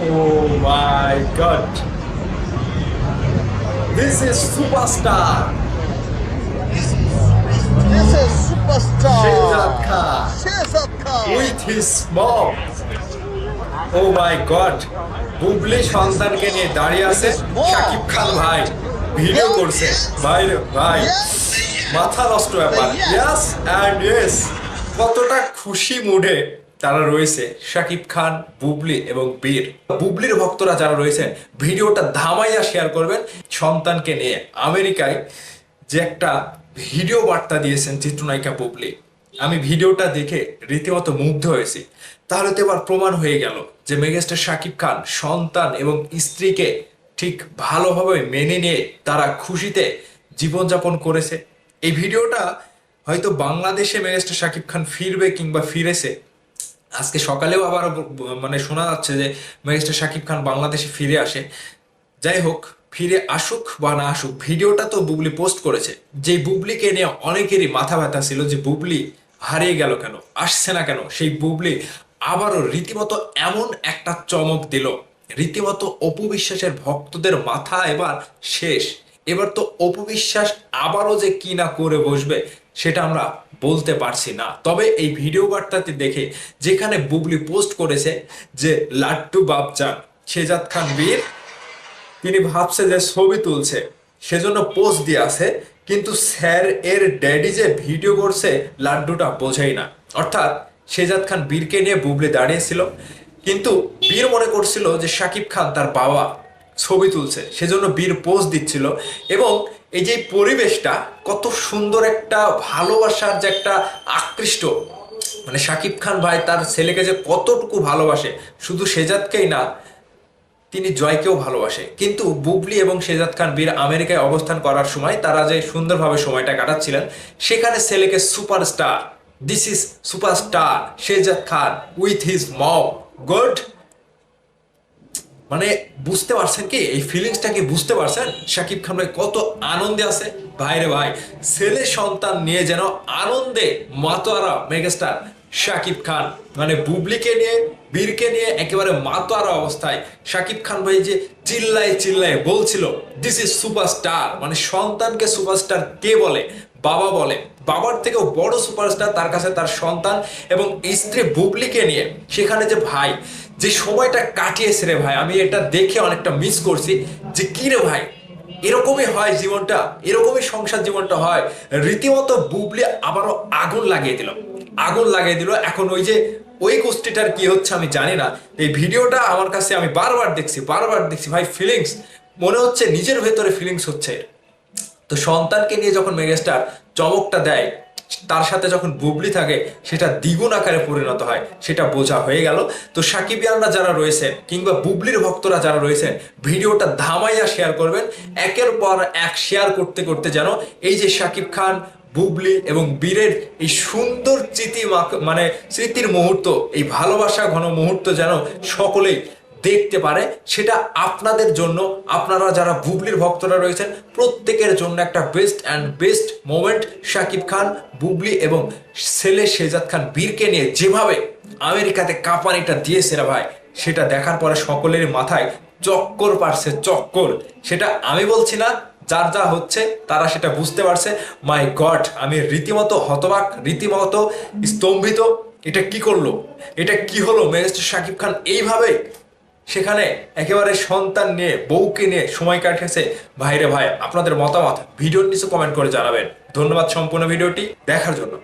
Oh my god. This is superstar. This is superstar. Shehzad Khan Shehzad Khan. with his mom. Oh my god. Bubly সন্তানকে নিয়ে দাঁড়িয়ে আছে শাকিব খান ভাই video করছে ভাই ভাই মাথা নষ্ট ব্যাপার ইয়াস অ্যান্ড ইয়েস কতটা খুশি মুডে তারা রয়েছে শাকিব খান, বুবলি এবং বীর। বুবলির ভক্তরা যারা রয়েছেন, ভিডিওটা ধামাইয়া শেয়ার করবেন সন্তানকে নিয়ে। আমেরিকায় যে একটা ভিডিও বার্তা দিয়েছেন চিত্রনায়িকা বুবলি, আমি ভিডিওটা দেখে রীতিমতো মুগ্ধ হয়েছি। তাহলে তো এবার প্রমাণ হয়ে গেল যে মেগাস্টার শাকিব খান সন্তান এবং স্ত্রীকে ঠিক ভালোভাবে মেনে নিয়ে তারা খুশিতে জীবনযাপন করেছে। এই ভিডিওটা হয়তো বাংলাদেশে মেগাস্টার শাকিব খান ফিরবে কিংবা ফিরেছে আজকে সকালেও আবার মানে শোনা যাচ্ছে যে মেগাস্টার শাকিব খান বাংলাদেশে ফিরে আসে। যাই হোক, ফিরে আসুক বা না আসুক, ভিডিওটা তো বুবলি পোস্ট করেছে। যে বুবলিকে নিয়ে অনেকেরই মাথা ব্যথা ছিল যে বুবলি হারিয়ে গেল কেন, আসছে না কেন, সেই বুবলি আবারও রীতিমতো এমন একটা চমক দিল। রীতিমতো অপু বিশ্বাসের ভক্তদের মাথা এবার শেষ। এবার তো অপু বিশ্বাস আবারও যে কি না করে বসবে, সেটা আমরা বলতে পারছি না। তবে এই ভিডিও বার্তাটি দেখে যেখানে বুবলি পোস্ট করেছে যে লাট্টু বাপচান শেজাদ খান বীর, তিনি ভাবছে যে ছবি তুলছে, সেজন্য পোস্ট দিয়ে আছে, কিন্তু স্যার এর ড্যাডি যে ভিডিও করছে, লাড্ডুটা বোঝাই না। অর্থাৎ শেজাদ খান বীরকে নিয়ে বুবলি দাঁড়িয়েছিল, কিন্তু বীর মনে করছিল যে শাকিব খান তার বাবা ছবি তুলছে, সেজন্য বীর পোস্ট দিচ্ছিল এবং এই যে পরিবেশটা কত সুন্দর একটা ভালোবাসার যে একটা আকৃষ্ট। মানে শাকিব খান ভাই তার ছেলেকে যে কতটুকু ভালোবাসে, শুধু শেজাদকেই না, তিনি জয়কেও ভালোবাসে। কিন্তু বুবলি এবং শেজাদ খান বীর আমেরিকায় অবস্থান করার সময় তারা যে সুন্দরভাবে সময়টা কাটাচ্ছিলেন, সেখানে ছেলেকে superstar this is superstar Shehzad Khan with his mom good মানে বুঝতে পারছেন কি? এই ফিলিংসটা কি বুঝতে পারছেন? শাকিব খান ভাই কত আনন্দে আছে। ভাইরে ভাই, ছেলে সন্তান নিয়ে যেন আনন্দে মাতোয়ারা মেগাস্টার শাকিব খান। মানে বুবলিকে নিয়ে, বীরকে নিয়ে একেবারে মাতোয়ারা অবস্থায় শাকিব খান ভাই যে চিল্লায় চিল্লায় বলছিল দিস ইজ সুপারস্টার মানে সন্তানকে সুপারস্টার কে বলে? বাবা বলে। বাবার থেকেও বড় সুপারস্টার তার কাছে তার সন্তান এবং স্ত্রী বুবলিকে নিয়ে সেখানে যে ভাই, যে সময়টা কাটিয়েছে রে ভাই, আমি এটা দেখে অনেকটা মিস করছি যে কি রে ভাই, এরকমই হয় জীবনটা, এরকমই সংসার জীবনটা হয়। রীতিমতো বুবলি আবারও আগুন লাগিয়ে দিল। আগুন লাগিয়ে দিল। এখন ওই যে, ওই গোষ্ঠীটার কি হচ্ছে আমি জানি না। এই ভিডিওটা আমার কাছে আমি বারবার দেখছি বারবার দেখছি। ভাই ফিলিংস মনে হচ্ছে নিজের ভেতরে ফিলিংস হচ্ছে। তো সন্তানকে নিয়ে যখন মেগাস্টার চমকটা দেয়, তার সাথে যখন বুবলি থাকে, সেটা দ্বিগুণ আকারে পরিণত হয়, সেটা বোঝা হয়ে গেল। তো সাকিবিয়ানরা যারা রয়েছেন, কিংবা বুবলির ভক্তরা যারা রয়েছেন, ভিডিওটা ধামাইয়া শেয়ার করবেন। একের পর এক শেয়ার করতে করতে যেন এই যে সাকিব খান বুবলি এবং বীরের এই সুন্দর স্মৃতি মানে স্মৃতির মুহূর্ত, এই ভালোবাসা ঘন মুহূর্ত যেন সকলেই দেখতে পারে, সেটা আপনাদের জন্য। আপনারা যারা বুবলির ভক্তরা রয়েছেন, প্রত্যেকের জন্য একটা best and best moment Shakib Khan, Bubly এবং ছেলে শেজাদ খান বীরকে নিয়ে যেভাবে আমেরিকাতে কাঁপানিটা দিয়েছে রে ভাই, সেটা দেখার পরে সকলের মাথায় চক্কর পারছে, চক্কর। সেটা আমি বলছি না, যার যা হচ্ছে, তারা সেটা বুঝতে পারছে। মাই গড আমি রীতিমতো হতবাক, রীতিমতো স্তম্ভিত। এটা কি করল? এটা কি হলো? মেগাস্টার শাকিব খান এইভাবে সেখানে একেবারে সন্তান নিয়ে, বউকে নিয়ে সময় কাটিয়েছে। ভাইরে ভাই, আপনাদের মতামত, ভিডিওর নিচে কমেন্ট করে জানাবেন। ধন্যবাদ সম্পূর্ণ ভিডিওটি দেখার জন্য।